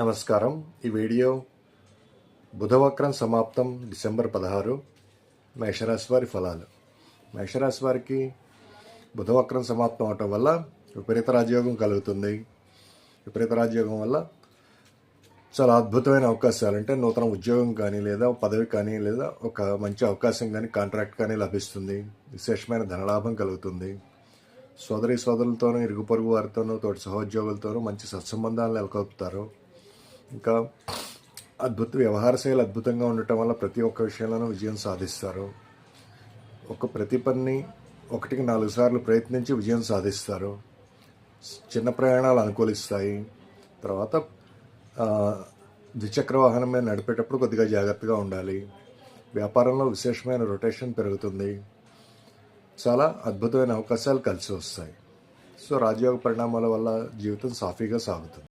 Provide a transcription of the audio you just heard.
నమస్కారం. ఈ వీడియో బుధవక్రం సమాప్తం డిసెంబర్ పదహారు మేషరాశి వారి ఫలాలు. మేషరాశి వారికి బుధవక్రం సమాప్తం అవటం వల్ల విపరీత రాజయోగం కలుగుతుంది. విపరీత రాజయోగం వల్ల చాలా అద్భుతమైన అవకాశాలు అంటే నూతన ఉద్యోగం కానీ లేదా పదవి కానీ లేదా ఒక మంచి అవకాశం కానీ కాంట్రాక్ట్ కానీ లభిస్తుంది. విశేషమైన ధనలాభం కలుగుతుంది. సోదరి సోదరులతోనూ ఇరుగు పొరుగు వారితోనూ తోటి సహోద్యోగులతోనూ మంచి సత్సంబంధాలు నెలకొల్పుతారు. ఇంకా అద్భుత వ్యవహార శైలి అద్భుతంగా ఉండటం వల్ల ప్రతి ఒక్క విషయంలోనూ విజయం సాధిస్తారు. ఒక ప్రతి పని ఒకటికి నాలుగు సార్లు ప్రయత్నించి విజయం సాధిస్తారు. చిన్న ప్రయాణాలు అనుకూలిస్తాయి. తర్వాత ద్విచక్ర వాహనం మీద నడిపేటప్పుడు కొద్దిగా జాగ్రత్తగా ఉండాలి. వ్యాపారంలో విశేషమైన రొటేషన్ పెరుగుతుంది. చాలా అద్భుతమైన అవకాశాలు కలిసి వస్తాయి. సో రాజయోగ పరిణామాల వల్ల జీవితం సాఫీగా సాగుతుంది.